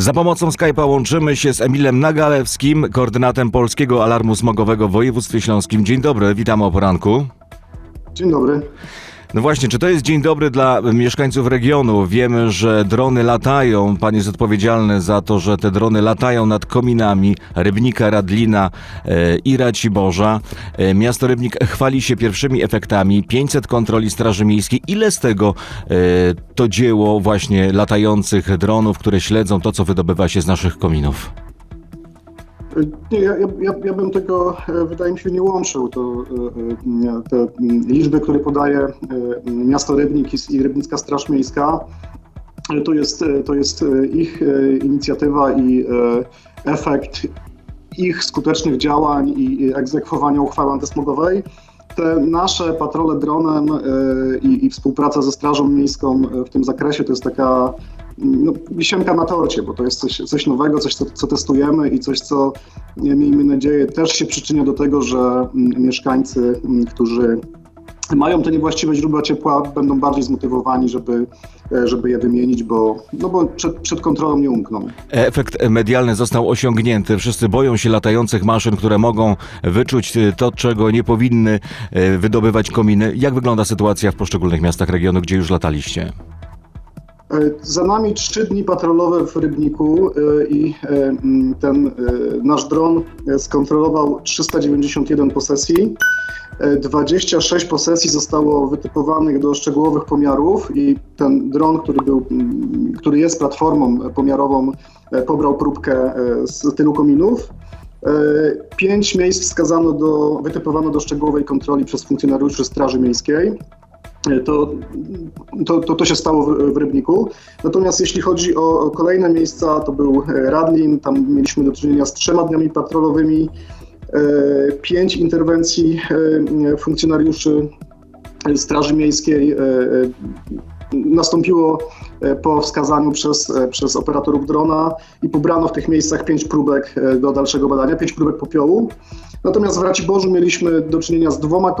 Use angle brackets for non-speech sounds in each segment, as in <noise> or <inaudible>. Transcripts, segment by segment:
Za pomocą Skype'a łączymy się z Emilem Nagalewskim, koordynatem Polskiego Alarmu Smogowego w województwie śląskim. Dzień dobry, witamy o poranku. Dzień dobry. No właśnie, czy to jest dzień dobry dla mieszkańców regionu? Wiemy, że drony latają. Pan jest odpowiedzialny za to, że te drony latają nad kominami Rybnika, Radlina e, i Raciborza. E, miasto Rybnik chwali się pierwszymi efektami. 500 kontroli Straży Miejskiej. Ile z tego e, to dzieło właśnie latających dronów, które śledzą to, co wydobywa się z naszych kominów? Nie, ja, ja, ja- bym tego, e, wydaje mi się, nie łączył. To, e, e, te mm, liczby, które podaje e, miasto Rybnik i- Rybnicka Straż Miejska, to jest, to jest ich inicjatywa i efekt ich skutecznych działań i egzekwowania uchwały antysmogowej. Te nasze patrole dronem i, i współpraca ze Strażą Miejską w tym zakresie to jest taka no, wisienka na torcie, bo to jest coś, coś nowego, coś, co, co testujemy i coś, co miejmy nadzieję też się przyczynia do tego, że mm, mieszkańcy, mm, którzy mają te niewłaściwe źródła ciepła, będą bardziej zmotywowani, żeby, e, żeby je wymienić, bo, no bo przed, przed kontrolą nie umkną. Efekt medialny został osiągnięty. Wszyscy boją się latających maszyn, które mogą wyczuć y, to, czego nie powinny y, wydobywać kominy. Jak wygląda sytuacja w poszczególnych miastach regionu, gdzie już lataliście? E, Za nami trzy dni patrolowe w Rybniku e, i e, ten nasz dron skontrolował 391 posesji. E, 26 posesji zostało wytypowanych do szczegółowych pomiarów i ten dron, który, był, który jest platformą pomiarową, pobrał próbkę z tylu kominów. Pięć miejsc wskazano do, wytypowano do szczegółowej kontroli przez funkcjonariuszy Straży Miejskiej. To, to, to, to się stało w, w Rybniku. Natomiast jeśli chodzi o, o kolejne miejsca, to był e, Radlin, tam mieliśmy do czynienia z trzema dniami patrolowymi, e, pięć interwencji e, funkcjonariuszy Straży Miejskiej e, e, nastąpiło e, po wskazaniu przez, e, przez operatorów drona i pobrano w tych miejscach pięć próbek e, do dalszego badania, pięć próbek popiołu. Natomiast w Raciborzu mieliśmy do czynienia z dwoma,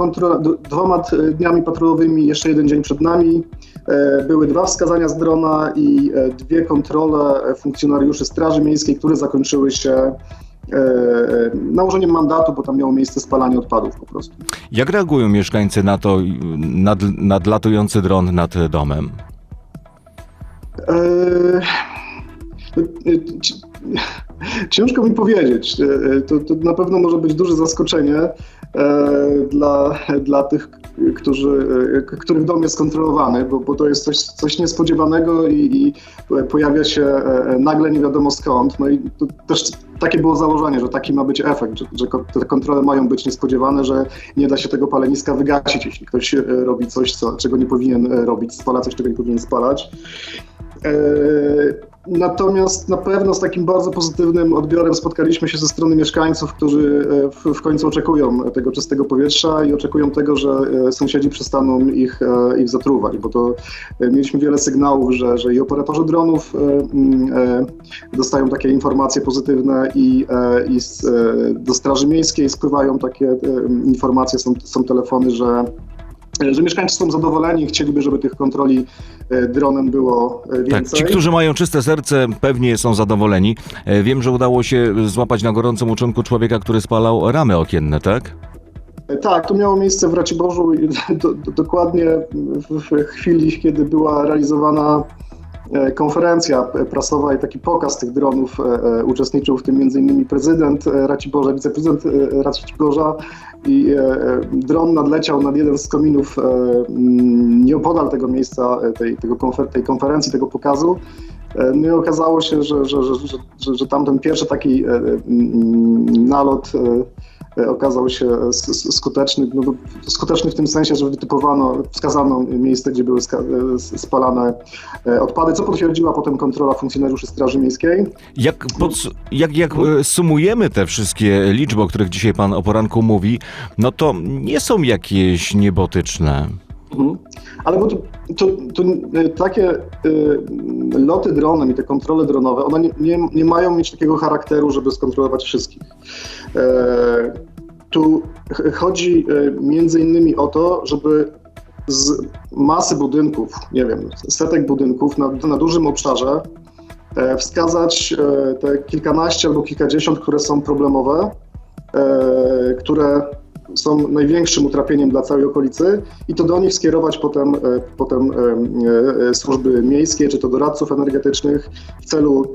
dwoma e, dniami patrolowymi, jeszcze jeden dzień przed nami. E, Były dwa wskazania z drona i e, dwie kontrole funkcjonariuszy Straży Miejskiej, które zakończyły się nałożeniem mandatu, bo tam miało miejsce spalanie odpadów po prostu. Jak reagują mieszkańcy na to nad, nadlatujący dron nad domem? Eee, Ciężko mi powiedzieć. E, To, to na pewno może być duże zaskoczenie e, dla, dla tych, którzy, e, których dom jest kontrolowany, bo, bo to jest coś, coś niespodziewanego i, i pojawia się e, nagle nie wiadomo skąd. No i to też takie było założenie, że taki ma być efekt, że, że te kontrole mają być niespodziewane, że nie da się tego paleniska wygasić, jeśli ktoś e, robi coś, co, czego nie powinien e, robić, spala coś, czego nie powinien spalać. Natomiast na pewno z takim bardzo pozytywnym odbiorem spotkaliśmy się ze strony mieszkańców, którzy e, w, w końcu oczekują tego czystego powietrza i oczekują tego, że e, sąsiedzi przestaną ich, e, ich zatruwać, bo to mieliśmy wiele sygnałów, że, że i operatorzy dronów dostają takie informacje pozytywne i, i do Straży Miejskiej spływają takie informacje, są, są telefony, że że mieszkańcy są zadowoleni i chcieliby, żeby tych kontroli e, dronem było e, Tak, więcej. ci, którzy mają czyste serce, pewnie są zadowoleni. E, Wiem, że udało się złapać na gorącym uczynku człowieka, który spalał ramy okienne, tak? E, Tak, to miało miejsce w Raciborzu <laughs> do, do, dokładnie w, chwili, kiedy była realizowana konferencja prasowa i taki pokaz tych dronów. Uczestniczył w tym m.in. prezydent Raciborza, wiceprezydent Raciborza i e, e, dron nadleciał nad jeden z kominów e, nieopodal tego miejsca, tej, tego konfer- tej konferencji, tego pokazu. E, No i okazało się, że, że, że, że, że, tamten pierwszy taki e, e, nalot okazał się skuteczny, no, skuteczny w tym sensie, że wytypowano, wskazano miejsce, gdzie były spalane odpady, co potwierdziła potem kontrola funkcjonariuszy Straży Miejskiej. Jak, pods- jak, jak sumujemy te wszystkie liczby, o których dzisiaj pan o poranku mówi, no to nie są jakieś niebotyczne. Mhm. Ale bo to, to, to e, takie e, loty dronem i te kontrole dronowe, one nie, nie, nie mają mieć takiego charakteru, żeby skontrolować wszystkich. E, tu ch- chodzi e, między innymi o to, żeby z masy budynków, nie wiem, setek budynków na, na dużym obszarze e, wskazać e, te kilkanaście albo kilkadziesiąt, które są problemowe, e, które są największym utrapieniem dla całej okolicy i to do nich skierować potem, e, potem e, e, służby miejskie, czy to doradców energetycznych w celu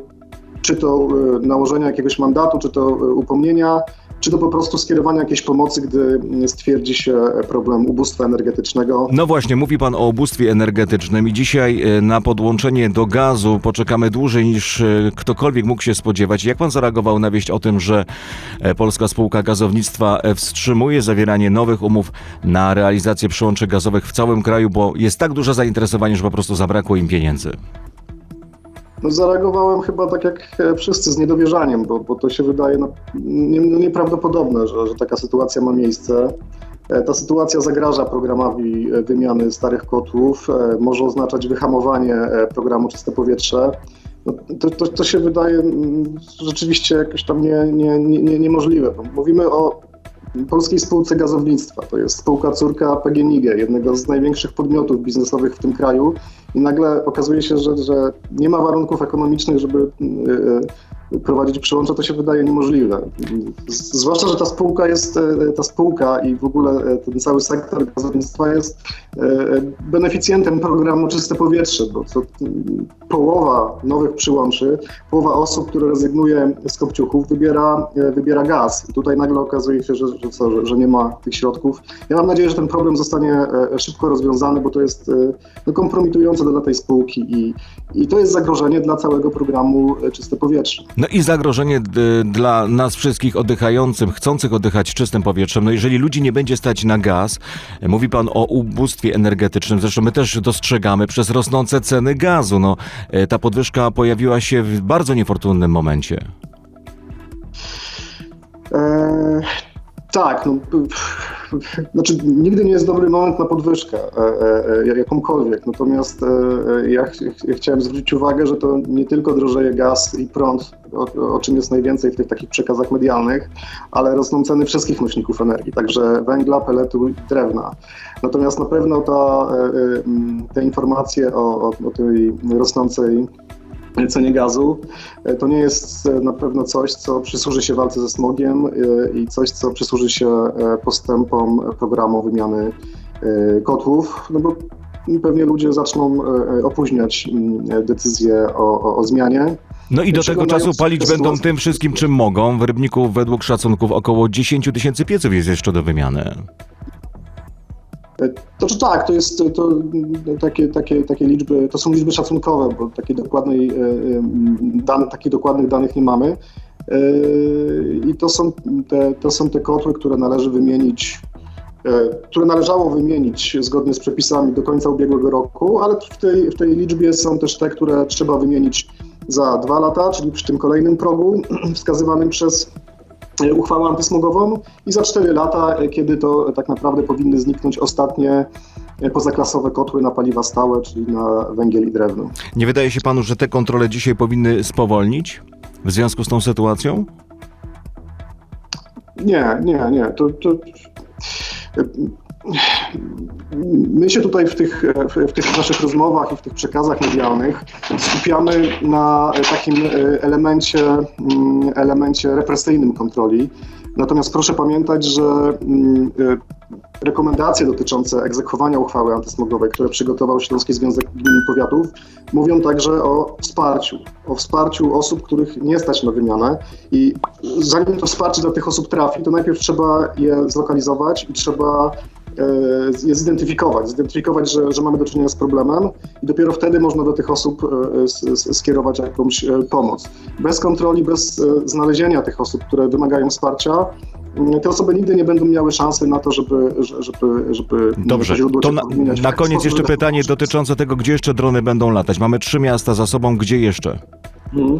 czy to nałożenia jakiegoś mandatu, czy to upomnienia, czy to po prostu skierowania jakiejś pomocy, gdy stwierdzi się problem ubóstwa energetycznego. No właśnie, mówi pan o ubóstwie energetycznym i dzisiaj e, na podłączenie do gazu poczekamy dłużej niż e, ktokolwiek mógł się spodziewać. Jak pan zareagował na wieść o tym, że e, Polska Spółka Gazownictwa wstrzymuje zawieranie nowych umów na realizację przyłączy gazowych w całym kraju, bo jest tak duże zainteresowanie, że po prostu zabrakło im pieniędzy? No, zareagowałem chyba tak jak e, wszyscy z niedowierzaniem, bo, bo to się wydaje no, nie, no, nieprawdopodobne, że, że taka sytuacja ma miejsce. E, Ta sytuacja zagraża programowi e, wymiany starych kotłów, może oznaczać wyhamowanie programu Czyste Powietrze. No, to, to, to się wydaje mm, rzeczywiście jakoś tam nie, nie, nie, nie, niemożliwe. Bo Mówimy o Polskiej Spółce Gazownictwa. To jest spółka córka PGNiG, jednego z największych podmiotów biznesowych w tym kraju. I nagle okazuje się, że, że nie ma warunków ekonomicznych, żeby y, y, prowadzić przyłącza, to się wydaje niemożliwe. Zwłaszcza, że ta spółka jest, y, ta spółka i w ogóle ten cały sektor gazownictwa jest beneficjentem programu Czyste Powietrze, bo to połowa nowych przyłączy, połowa osób, które rezygnuje z kopciuchów, wybiera, wybiera gaz. I tutaj nagle okazuje się, że, że, co, że, że nie ma tych środków. Ja mam nadzieję, że ten problem zostanie szybko rozwiązany, bo to jest no, kompromitujące dla tej spółki i, i to jest zagrożenie dla całego programu y, Czyste Powietrze. No i zagrożenie dla nas wszystkich oddychających, chcących oddychać czystym powietrzem. No jeżeli ludzi nie będzie stać na gaz, e, mówi pan o ubóstwie energetycznym, zresztą my też dostrzegamy przez rosnące ceny gazu. No, e, ta podwyżka pojawiła się w bardzo niefortunnym momencie. E, tak, no, <laughs> znaczy nigdy nie jest dobry moment na podwyżkę e, e, e, jakąkolwiek, natomiast ja, ch ja chciałem zwrócić uwagę, że to nie tylko drożeje gaz i prąd, o, o czym jest najwięcej w tych takich przekazach medialnych, ale rosną ceny wszystkich nośników energii, także węgla, peletu i drewna. Natomiast na pewno ta, te informacje o, o, o tej rosnącej cenie gazu, e, to nie jest e, na pewno coś, co przysłuży się walce ze smogiem e, i coś, co przysłuży się postępom programu wymiany kotłów, no bo pewnie ludzie zaczną opóźniać mm, decyzję o, o, o zmianie. No i do tego czasu palić będą tym wszystkim, czym mogą. W Rybniku według szacunków około 10 tysięcy pieców jest jeszcze do wymiany. E, To czy tak, to jest to, takie, takie, takie liczby, to są liczby szacunkowe, bo takiej dokładnej, e, em, dan, takich dokładnych danych nie mamy. E, I to są te, to są te kotły, które należy wymienić, e, które należało wymienić zgodnie z przepisami do końca ubiegłego roku, ale w tej, w tej liczbie są też te, które trzeba wymienić za dwa lata, czyli przy tym kolejnym progu <clears throat> wskazywanym przez e, uchwałę antysmogową i za 4 lata, e, kiedy to tak naprawdę powinny zniknąć ostatnie e, pozaklasowe kotły na paliwa stałe, czyli na węgiel i drewno. Nie wydaje się panu, że te kontrole dzisiaj powinny spowolnić w związku z tą sytuacją? Nie, nie, nie. To, to... My się tutaj w tych, w tych naszych rozmowach i w tych przekazach medialnych skupiamy na takim e, elemencie, mm, elemencie represyjnym kontroli. Natomiast proszę pamiętać, że mm, e, rekomendacje dotyczące egzekwowania uchwały antysmogowej, które przygotował Śląski Związek Gmin Powiatów, mówią także o wsparciu. O wsparciu osób, których nie stać na wymianę. I zanim to wsparcie do tych osób trafi, to najpierw trzeba je zlokalizować i trzeba je zidentyfikować. Zidentyfikować, że, że mamy do czynienia z problemem i dopiero wtedy można do tych osób e, skierować jakąś e, pomoc. Bez kontroli, bez e, znalezienia tych osób, które wymagają wsparcia, m, te osoby nigdy nie będą miały szansy na to, żeby, że- żeby, żeby Dobrze, źródło to na, na koniec jeszcze pytanie dotyczące tego, gdzie jeszcze drony będą latać. Mamy trzy miasta za sobą, gdzie jeszcze? Mhm.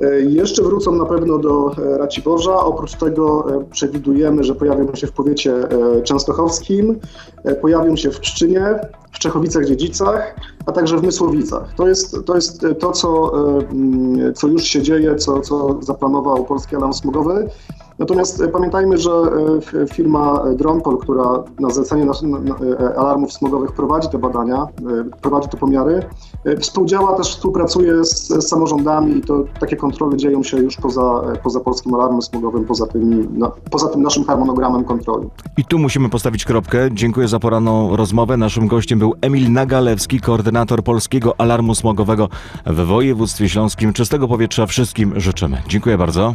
E, Jeszcze wrócą na pewno do e, Raciborza. Oprócz tego e, przewidujemy, że pojawią się w powiecie częstochowskim, pojawią się w Pszczynie, w Czechowicach-Dziedzicach, a także w Mysłowicach. To jest to, jest to co, mm, co już się dzieje, co, co zaplanował Polski Alarm Smogowy. Natomiast e, pamiętajmy, że e, firma Dronpol, która na zlecenie e, alarmów smogowych prowadzi te badania, prowadzi te pomiary, współdziała też, współpracuje z, z samorządami i to takie kontrole dzieją się już poza, poza polskim alarmem smogowym, poza, tymi, na, poza tym naszym harmonogramem kontroli. I tu musimy postawić kropkę. Dziękuję za poranną rozmowę. Naszym gościem był Emil Nagalewski, koordynator Polskiego Alarmu Smogowego w województwie śląskim. Czystego powietrza wszystkim życzymy. Dziękuję bardzo.